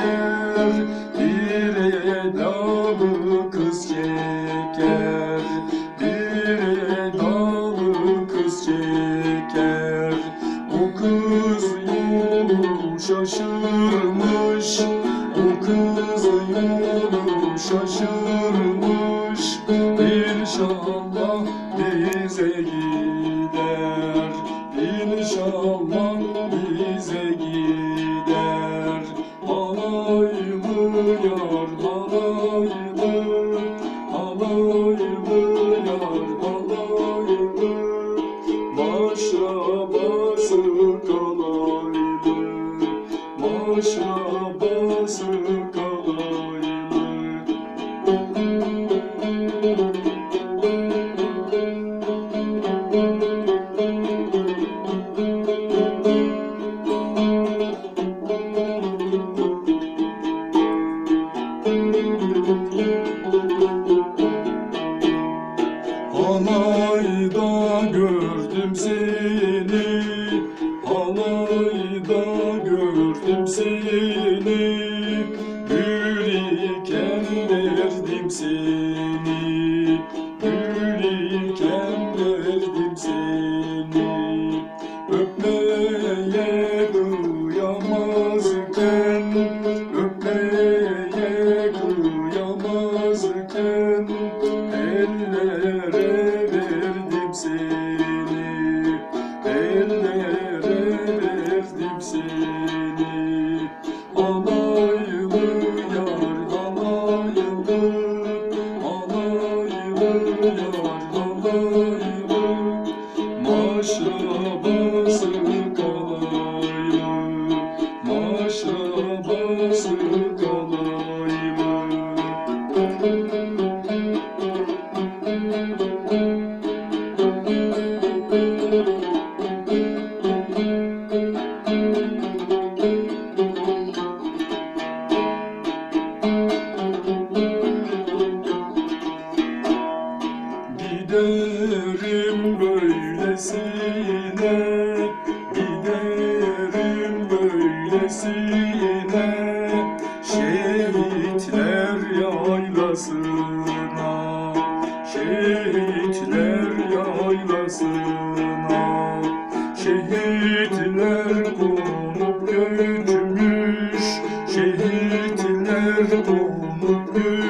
Çeker? Bir edalı kız çeker Yar halaylı Halaylı yar halaylı Maşrabası kalaylı Maşrabası gördüm seni. Halayda gördüm seni. Gül iken verdim seni Maşrabası kalaylı Maşrabası kalaylı Giderim böylesine Giderim böylesine Şehitler yaylasına Şehitler yaylasına. Şehitler konup göçmüş Şehitler konup göçmüş.